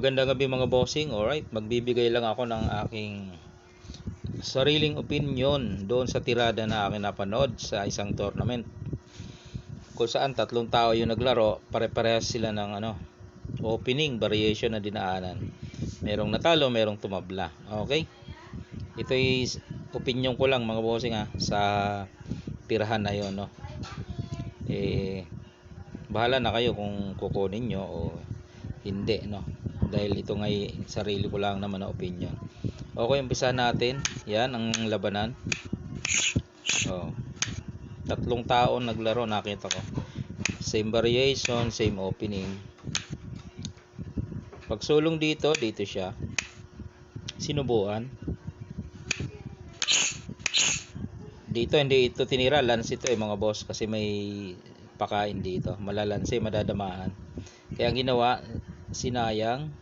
Magandang gabi mga bossing. Alright, magbibigay lang ako ng aking sariling opinion doon sa tirada na akin napanood sa isang tournament. Kung saan tatlong tao yung naglaro, pare-parehas sila ng ano, opening variation na dinaanan. Merong natalo, merong tumabla. Okay? Ito is opinion ko lang mga bossing ha, sa tirahan na yon no. Eh, bahala na kayo kung kukunin nyo o hindi no dahil ito ngay sarili ko lang naman na opinion. Okay umpisa natin. Yan ang labanan. Oh. Tatlong tao naglaro nakita ko. Same variation same opening. Pagsulong dito dito siya. Sinubuan. Dito hindi ito tinira. Lance ito eh mga boss kasi may pakain dito. Malalanse madadamaan kaya ang ginawa sinayang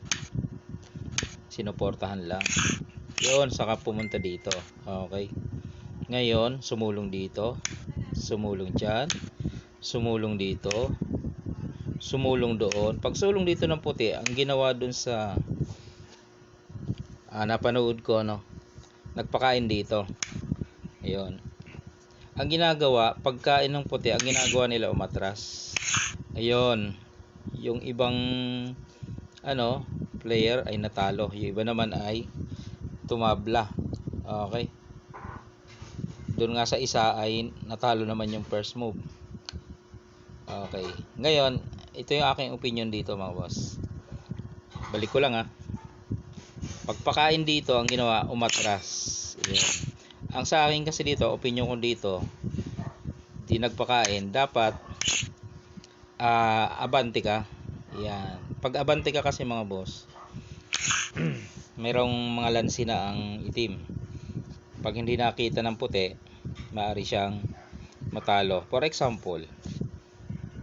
sinuportahan lang. Yun saka pumunta dito. Okay. Ngayon sumulong dito. Sumulong dyan. Sumulong dito. Sumulong doon. Pag sulong dito ng puti ang ginawa dun sa ah, napanood ko no? Nagpakain dito. Ayun ang ginagawa pagkain ng puti ang ginagawa nila umatras. Ayun. Yung ibang ano player ay natalo. Yung iba naman ay tumabla. Okay. Doon nga sa isa ay natalo naman yung first move. Okay. Ngayon ito yung aking opinion dito mga boss. Balik ko lang ha. Pagpakain dito ang ginawa umatras. Ayan. ang sa akin kasi dito opinion ko dito di nagpakain. Dapat ah abante ka. Yan pag abante ka kasi mga boss merong mga lansi na ang itim. Pag hindi nakita ng puti maaari siyang matalo. For example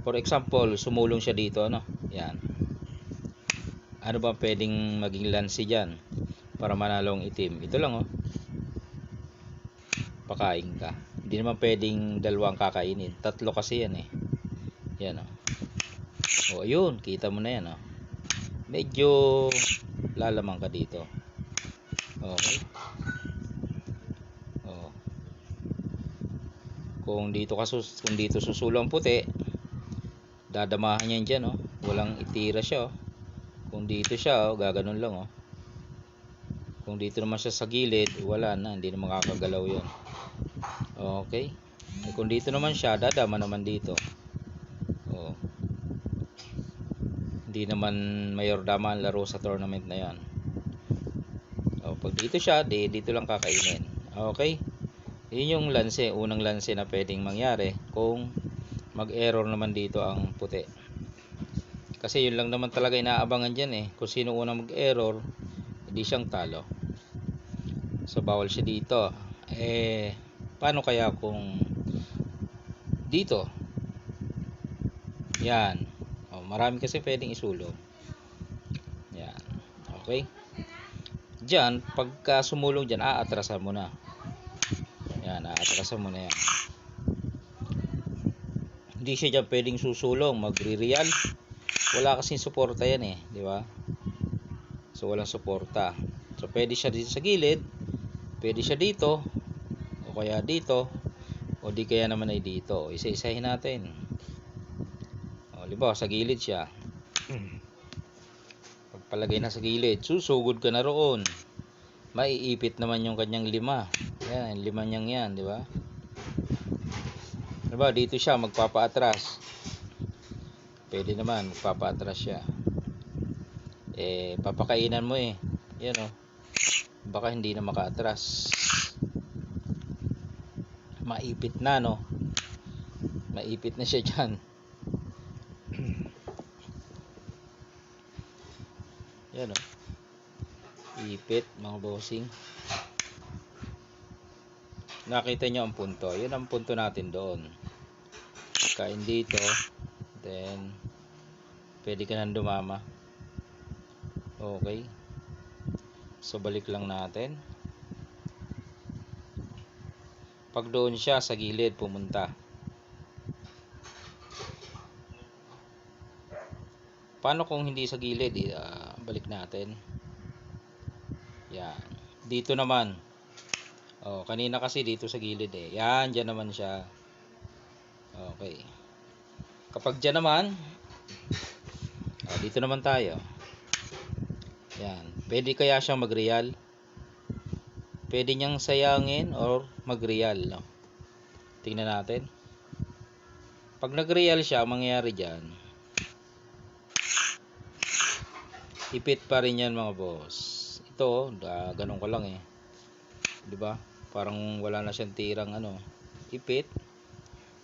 for example sumulong siya dito ano? Yan. Ano ba pwedeng maging lansi dyan para manalo ang itim? Ito lang oh. Pakain ka. Hindi naman pwedeng dalawang kakainin. Tatlo kasi yan eh. Yan oh. O ayun. Kita mo na yan oh. Medyo lalamang ka dito. Okay. Oh. Kung dito ka sus kung dito susulang puti dadamahan yan dyan oh. Walang itira siya oh. Kung dito siya oh gaganon lang oh. Kung dito naman siya sa gilid wala na hindi na makakagalaw yun. Okay. Eh, kung dito naman siya dadama naman dito oh hindi naman mayor dama ang laro sa tournament na yan o, pag dito siya di, dito lang kakainin. Okay? Yun yung lanse unang lanse na pwedeng mangyari kung mag error naman dito ang puti. Kasi yun lang naman talaga inaabangan dyan eh. Kung sino unang mag error hindi siyang talo. So bawal siya dito. Eh paano kaya kung dito? Yan marami kasi pwedeng isulong. Yan. Okay? Diyan, pagka sumulong diyan, aatrasan mo na. Yan, aatrasan mo na yan. Hindi siya diyan pwedeng susulong, magre-real. Wala kasing suporta yan eh, di ba? So walang suporta. So pwede siya dito sa gilid, pwede siya dito, o kaya dito, o di kaya naman ay dito. Isa-isahin natin. Halimbawa, sa gilid siya. Pagpalagay na sa gilid, susugod ka na roon. Maiipit naman yung kanyang lima. Yan, lima niyang yan, di ba? Diba, dito siya magpapaatras. Pwede naman, magpapaatras siya. Eh, papakainan mo eh. Yan oh. Baka hindi na makaatras. Maipit na, no? Maipit na siya dyan. Yan o. Ipit, mga bossing. Nakita nyo ang punto. Yan ang punto natin doon. Kain dito. Then, pwede ka nang dumama. Okay. So, balik lang natin. Pag doon siya sa gilid pumunta. Paano kung hindi sa gilid? Uh, balik natin. Yan. Dito naman. Oh kanina kasi dito sa gilid eh. Yan dyan naman siya. Okay. Kapag dyan naman oh, dito naman tayo. Yan. Pwede kaya siyang magreal? Pwede niyang sayangin or magreal? No? tingnan natin. Pag nagreal siya ang mangyayari dyan ipit pa rin yan mga boss. Ito da, ganun ko lang eh. Di ba? Parang wala na siyang tirang ano ipit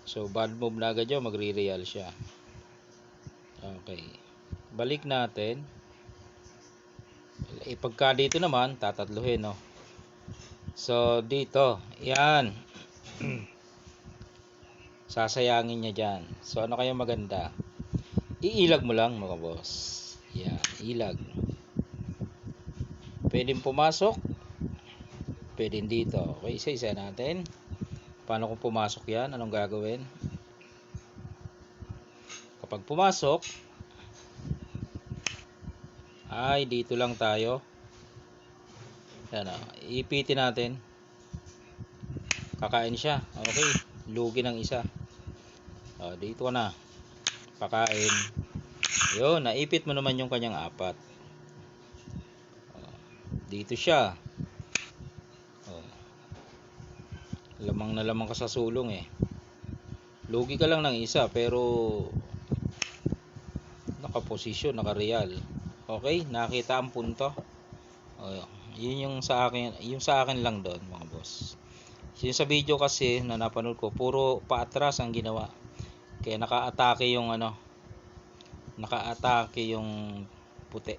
so bad move na agad yun magre-real siya. Okay. Balik natin. Eh, pagka dito naman tatatluhin no? So dito. Yan. Sasayangin niya dyan. So ano kaya maganda? Iilag mo lang mga boss yan ilag pwedeng pumasok. Pwedeng dito. Okay isa isa natin. Paano kung pumasok yan? Anong gagawin? Kapag pumasok ay dito lang tayo. Yan o ipitin natin. Kakain siya. Okay lugi ng isa. O, dito ka na. Pakain yun naipit mo naman yung kanyang apat. O, dito siya. O, lamang na lamang ka sa sulong eh. Lugi ka lang ng isa pero nakaposisyon nakareal. Okay nakita ang punto. O, yun yung sa akin yung sa akin lang doon mga boss. Yung sa video kasi na napanood ko puro paatras ang ginawa. Kaya naka-atake yung ano naka-atake yung puti.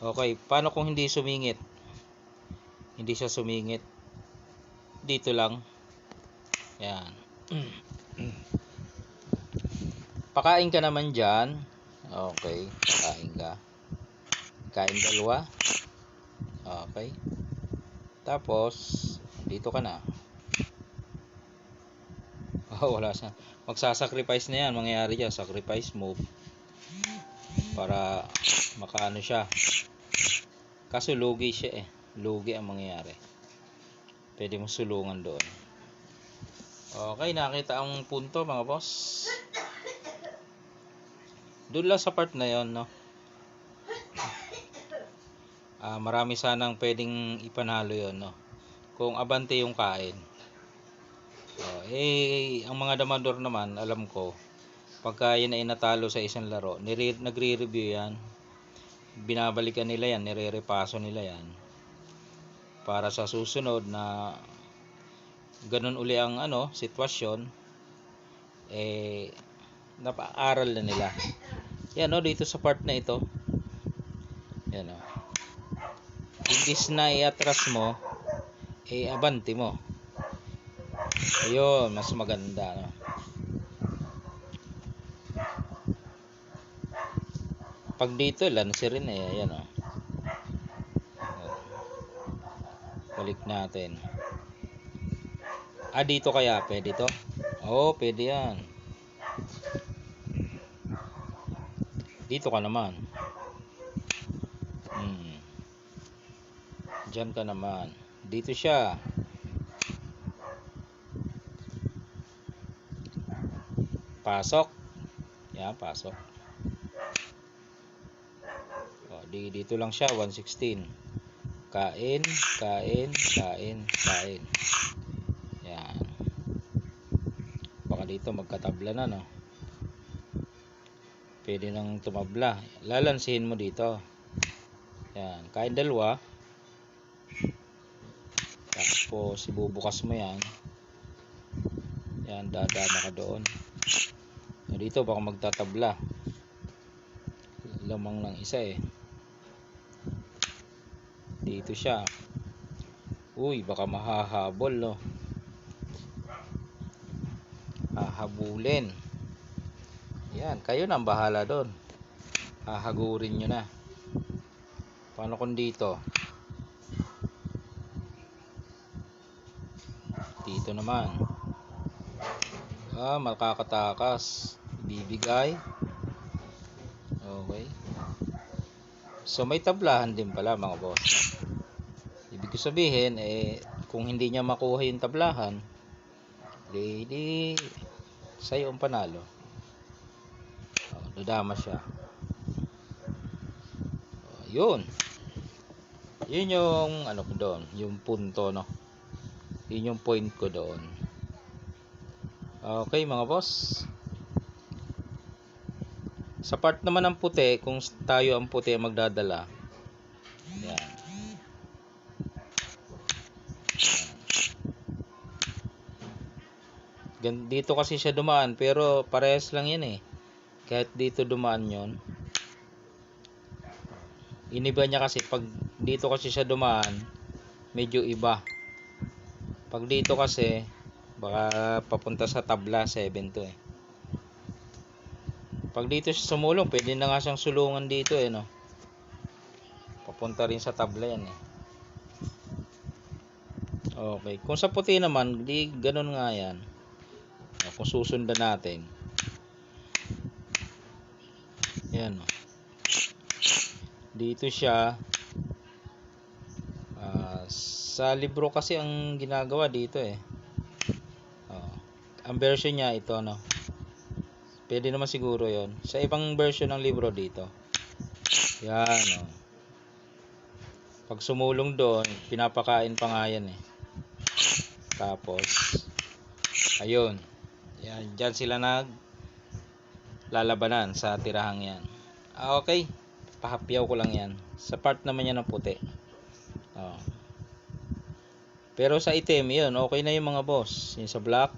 Okay paano kung hindi sumingit? Hindi siya sumingit. Dito lang. Yan. Pakain ka naman dyan. Okay pakain ka. Kain dalawa. Okay. Tapos dito ka na. Oh, wala siya. Magsasacrifice na yan. Mangyayari dyan. Sacrifice move para makaano siya. Kaso lugi siya eh. Lugi ang mangyayari. Pwede mo sulungan doon. Okay nakita ang punto mga boss. Doon lang sa part na yon no? Ah, marami sanang pwedeng ipanalo yon no? Kung abante yung kain. Oh, eh ang mga damador naman alam ko pagka yun ay natalo sa isang laro nire, nagre-review yan. Binabalikan nila yan nire-repaso nila yan. Para sa susunod na ganun uli ang ano sitwasyon eh napaaral na nila. Yan no dito sa part na ito. Yan no. Imbis na iatras mo eh abante mo. Ayun mas maganda no pag dito lansi rin eh. Ayan oh. Balik natin. Ah dito kaya? Pwede to? Oh pwede yan. Dito ka naman. Hmm. dyan ka naman. Dito siya. Pasok. Yan pasok di, dito lang siya 116 kain kain kain kain. Yan. Baka dito magkatabla na no? Pwede nang tumabla. Lalansihin mo dito. Yan. Kain dalawa. Tapos ibubukas mo yan. Yan dadama ka doon. Dito baka magtatabla. Lamang ng isa eh dito siya. Uy baka mahahabol no? Hahabulin. Yan kayo na ang bahala doon. Hahagurin nyo na. Paano kung dito? Dito naman. Ah makakatakas bibigay okay So may tablahan din pala mga boss. Ibig sabihin eh kung hindi niya makuha yung tablahan, di, di sa'yo ang panalo. Oh, dadama siya. Oh, yun. Yun yung ano ko doon, yung punto no. Yun yung point ko doon. Okay mga boss. Sa part naman ng puti, kung tayo ang puti ang magdadala. Yan. Gan- Dito kasi siya dumaan, pero parehas lang yan eh. Kahit dito dumaan yon Iniba niya kasi, pag dito kasi siya dumaan, medyo iba. Pag dito kasi, baka papunta sa tabla 7 to eh. Pag dito siya sumulong, pwede na nga siyang sulungan dito eh no. Papunta rin sa tabla yan eh. Okay, kung sa puti naman, di ganun nga yan. Kung susundan natin. Yan o. Dito siya. ah, sa libro kasi ang ginagawa dito eh. Oh. Ang version niya ito no. Pwede naman siguro yon Sa ibang version ng libro dito. Yan o. Pag sumulong doon, pinapakain pa nga yan eh. Tapos, ayun. Yan, dyan sila nag lalabanan sa tirahang yan. Ah, okay. Pahapyaw ko lang yan. Sa part naman yan ng puti. Oh. Pero sa itim, yun, okay na yung mga boss. Yung sa black,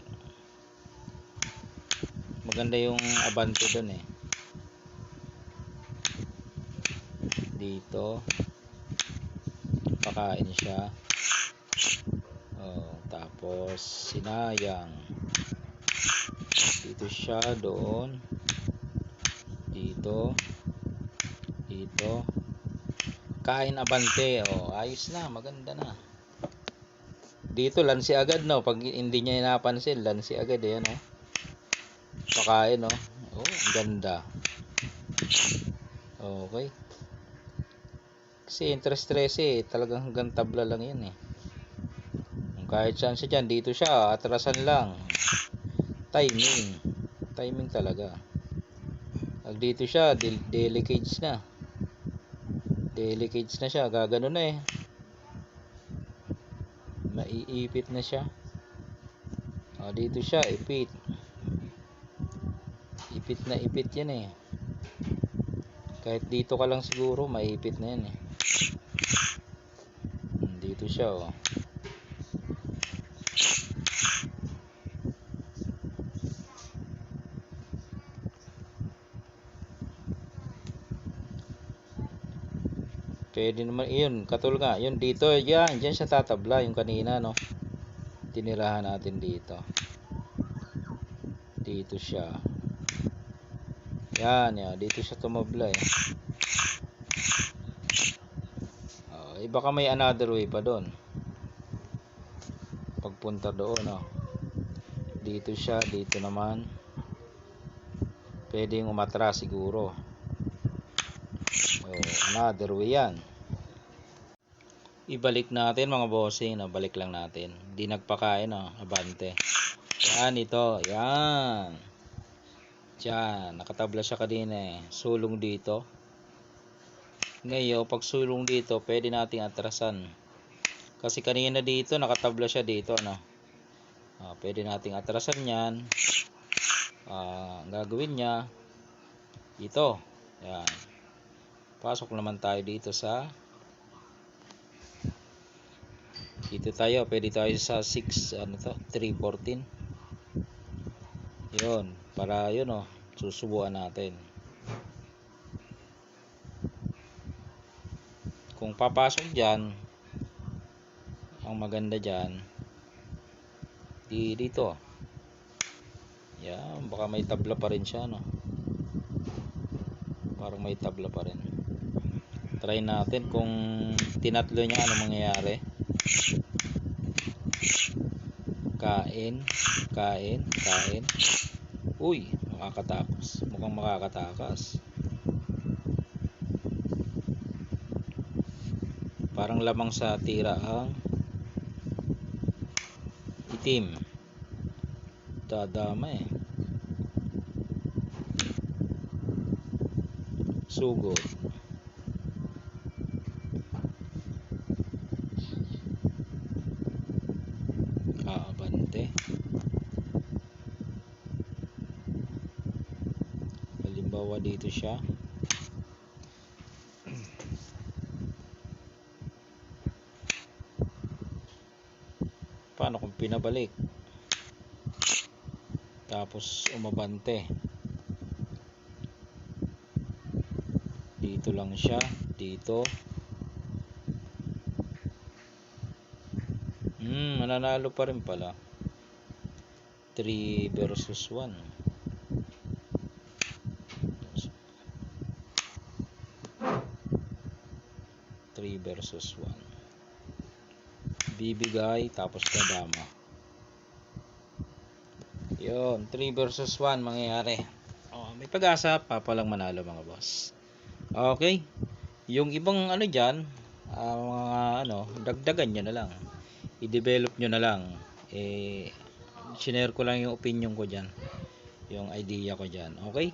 maganda yung abante dun eh. Dito, pakain siya. Oh, tapos sinayang. Dito siya doon. Dito. Dito. Kain abante. Oh, ayos na, maganda na. Dito lansi agad no, pag hindi niya napansin, lansi agad eh, no. Pakain no. Oh, ang ganda. Okay. Kasi interest stress eh, talagang hanggang tabla lang yan eh. Kahit saan siya dyan, dito siya, atrasan lang. Timing. Timing talaga. Pag dito siya, del delicate na. Delicate na siya, gagano na eh. Maiipit na siya. Ah, dito siya, ipit. Ipit na ipit yan eh. Kahit dito ka lang siguro, maipit na yan eh. Dito siya oh. Pwede naman, yun, katul nga, yun dito, yan, dyan siya tatabla, yung kanina, no. Tinirahan natin dito. Dito siya. Yan, yan, dito siya tumabla, eh. Oh, eh, baka may another way pa doon. Pagpunta doon, no. Dito siya, dito naman. Pwedeng umatras siguro. Oh, another way yan. Ibalik natin mga bossing, no? balik lang natin. Di nagpakain, no? abante. Yan ito, yan. Diyan, nakatabla siya kanina eh. Sulong dito. Ngayon, pag sulong dito, pwede nating atrasan. Kasi kanina dito, nakatabla siya dito, no? Ah, pwede nating atrasan yan. Ah, ang gagawin niya, ito. Yan. Pasok naman tayo dito sa dito tayo, pwede tayo sa 6 ano to, 314. 'Yon, para 'yun oh, susubukan natin. Kung papasok diyan, ang maganda diyan di dito. Yan, baka may tabla pa rin siya no. Parang may tabla pa rin try natin kung tinatlo niya ano mangyayari kain kain kain uy makakatakas mukhang makakatakas. Parang lamang sa tira ang itim. Dadama eh. Sugod. kaabante halimbawa dito siya. Paano kung pinabalik? Tapos umabante. Dito lang siya. Dito. Hmm mananalo pa rin pala. 3 versus 1 3 versus 1 bibigay tapos dadama yun 3 versus 1 mangyayari. Oh, may pag-asa papalang manalo mga boss. Okay. Yung ibang ano dyan ah, mga ano dagdagan nyo na lang. I-develop nyo na lang. Eh sinare ko lang yung opinion ko dyan. Yung idea ko dyan. Okay